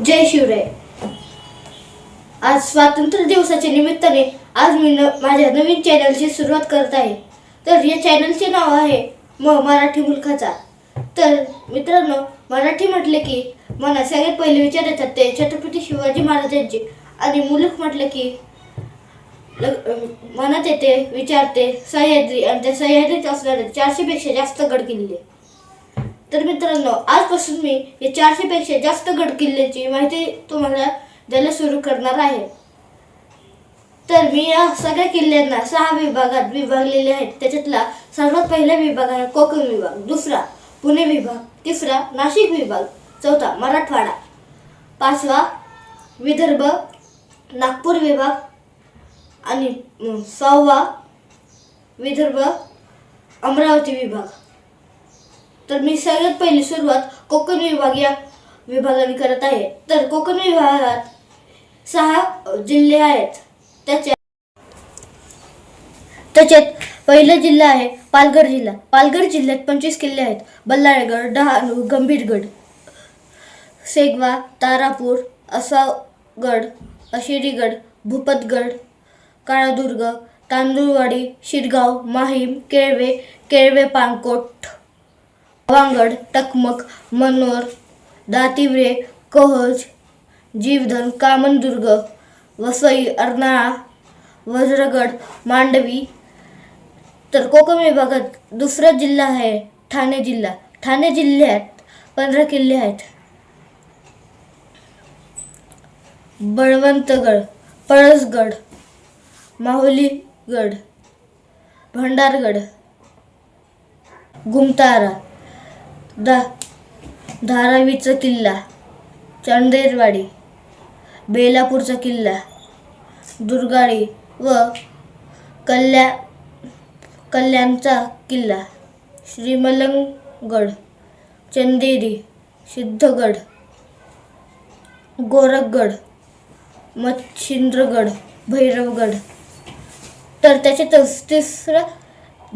जय शिवराय. आज स्वातंत्र्य दिवसाच्या निमित्ताने आज मी न माझ्या नवीन चॅनलची सुरुवात करत आहे. तर या चॅनलचे नाव आहे म मराठी मुलखाचा. तर मित्रांनो मराठी म्हटले की मला सगळ्यात पहिले विचार येतात ते छत्रपती शिवाजी महाराजांचे आणि मुलख म्हटलं की मनात येते विचारते सह्याद्री आणि त्या सह्याद्रीत असणारे चारशेपेक्षा जास्त गड किल्ले. तर मित्रांनो आजपासून मी या चारशेपेक्षा जास्त गड किल्ल्याची माहिती तुम्हाला द्यायला सुरू करणार आहे. तर मी या सगळ्या किल्ल्यांना सहा विभागात विभागलेले आहेत. त्याच्यातला सर्वात पहिला विभाग आहे कोकण विभाग दुसरा पुणे विभाग तिसरा नाशिक विभाग चौथा मराठवाडा पाचवा विदर्भ नागपूर विभाग आणि सहावा विदर्भ अमरावती विभाग. तर मी सगळ्यात पहिली सुरुवात कोकण विभाग या विभागाने करत आहे. तर कोकण विभागात सहा जिल्हे आहेत. त्याच्यात त्याच्यात पहिला जिल्हा आहे पालघर जिल्हा. पालघर जिल्ह्यात पंचवीस किल्ले आहेत. बल्लाळगड डहाणू गंभीरगड सेगवा तारापूर असावगड अशिरीगड भूपतगड काळादुर्ग तांदूळवाडी शिरगाव माहीम केळवे केळवे पानकोट वांगड टकमक मनोर दातिवरे कहज जीवधन कामनदुर्ग वसई अर्नाळा वज्रगड मांडवी. तर कोकण विभागात दुसरा जिल्हा आहे ठाणे जिल्हा. ठाणे जिल्ह्यात पंधरा किल्ले आहेत. बळवंतगड पळसगड माहुलीगड भंडारगड गुमतारा. दा धारावीचा किल्ला चंदेरवाडी बेलापूरचा किल्ला दुर्गाडी व कल्या कल्याणचा किल्ला श्रीमलंगड चंदेरी सिद्धगड गोरखगड मच्छिंद्रगड भैरवगड. तर त्याचे तिसरा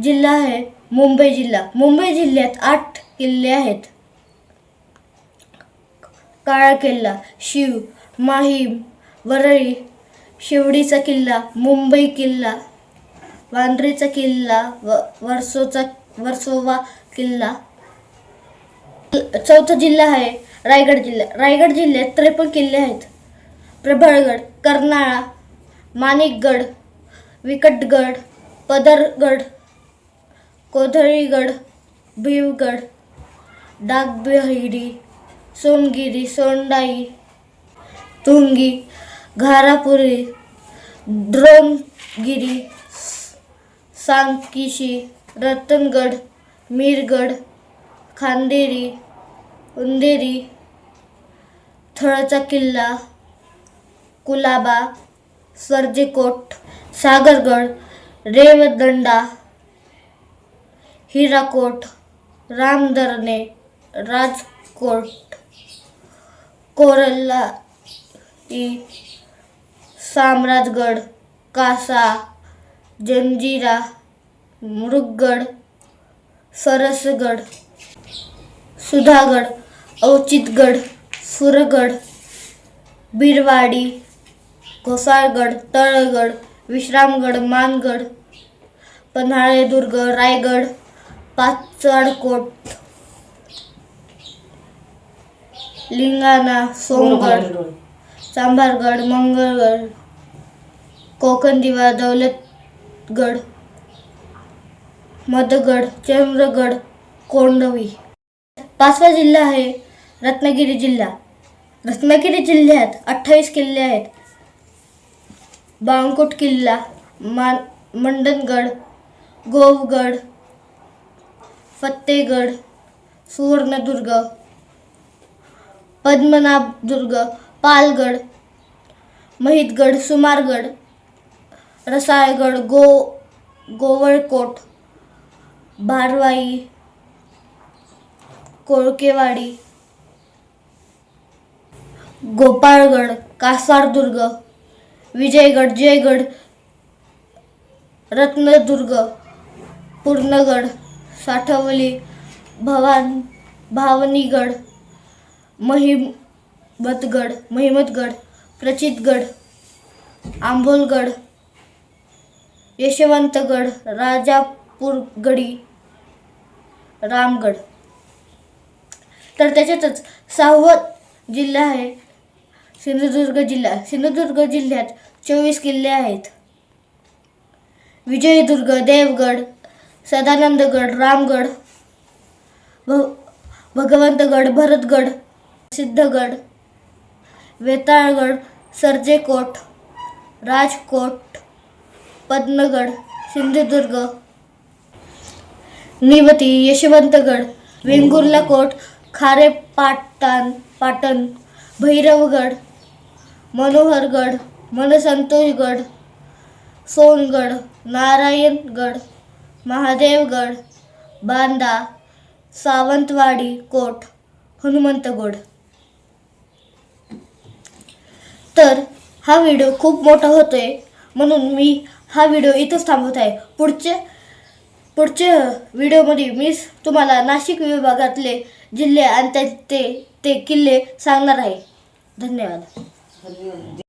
जिल्हा आहे मुंबई जिल्हा. मुंबई जिल्ह्यात आठ किल्ले आहेत. काळा किल्ला शिव माहीम वरळी शिवडीचा किल्ला मुंबई किल्ला वांद्रेचा किल्ला व वर्सोचा वर्सोवा किल्ला. चौथा जिल्हा आहे रायगड जिल्हा. रायगड जिल्ह्यात त्रेपन्न किल्ले आहेत. प्रबळगड कर्नाळा माणिकगड विकटगड पदरगड कोथळीगड भीवगड डागबहिरी सोनगिरी सोंडाई तुंगी घारापुरी द्रोणगिरी सांकिशी रतनगड मीरगड खांदेरी उंदेरी थळचा किल्ला कुलाबा सर्जेकोट सागरगड रेवदंडा हिराकोट रामदरणे राजकोट कोरला ई साम्राजगड कासा जंजिरा मृगगड सरसगड सुधागड औचितगड सुरगड बिरवाडी घोसाळगड तळगड विश्रामगड मानगड पन्हाळेदुर्ग रायगड पाचडकोट लिंगाणा सोमगड चांभारगड मंगळगड कोकणदिवा दौलतगड मदगड चंद्रगड कोंडवी. पाचवा जिल्हा आहे रत्नागिरी जिल्हा. रत्नागिरी जिल्ह्यात अठ्ठावीस किल्ले आहेत. बांकोट किल्ला मान मंडनगड गोवगड फत्तेगड सुवर्णदुर्ग पद्मनाभदुर्ग पालगड महितगड सुमारगड रसाळगड गो गोवळकोट बारवाई कोळकेवाडी गोपाळगड कासारदुर्ग विजयगड जयगड रत्नदुर्ग पूर्णगड साठवली भवान भावनीगड महिमतगड महिमतगड प्रचितगड आंबोलगड यशवंतगड राजापूरगडी रामगड. तर त्याच्यातच सहावं जिल्हा आहे सिंधुदुर्ग जिल्हा. सिंधुदुर्ग जिल्ह्यात चोवीस किल्ले आहेत. विजयदुर्ग देवगड सदानंदगड रामगड भ भगवंतगड भरतगड सिद्धगड वेताळगड सर्जेकोट राजकोट पद्मगड सिंधुदुर्ग निवती यशवंतगड वेंगुर्ला कोट खारे पाटण पाटण भैरवगड मनोहरगड मनसंतोषगड सोनगड नारायणगड महादेवगड बांदा सावंतवाडी कोट हनुमंतगड. तर हा व्हिडिओ खूप मोठा होतो आहे म्हणून मी हा व्हिडिओ इथंच थांबवत आहे. पुढचे पुढच्या व्हिडिओमध्ये मी तुम्हाला नाशिक विभागातले जिल्हे आणि त्या- ते ते किल्ले सांगणार आहे. धन्यवाद.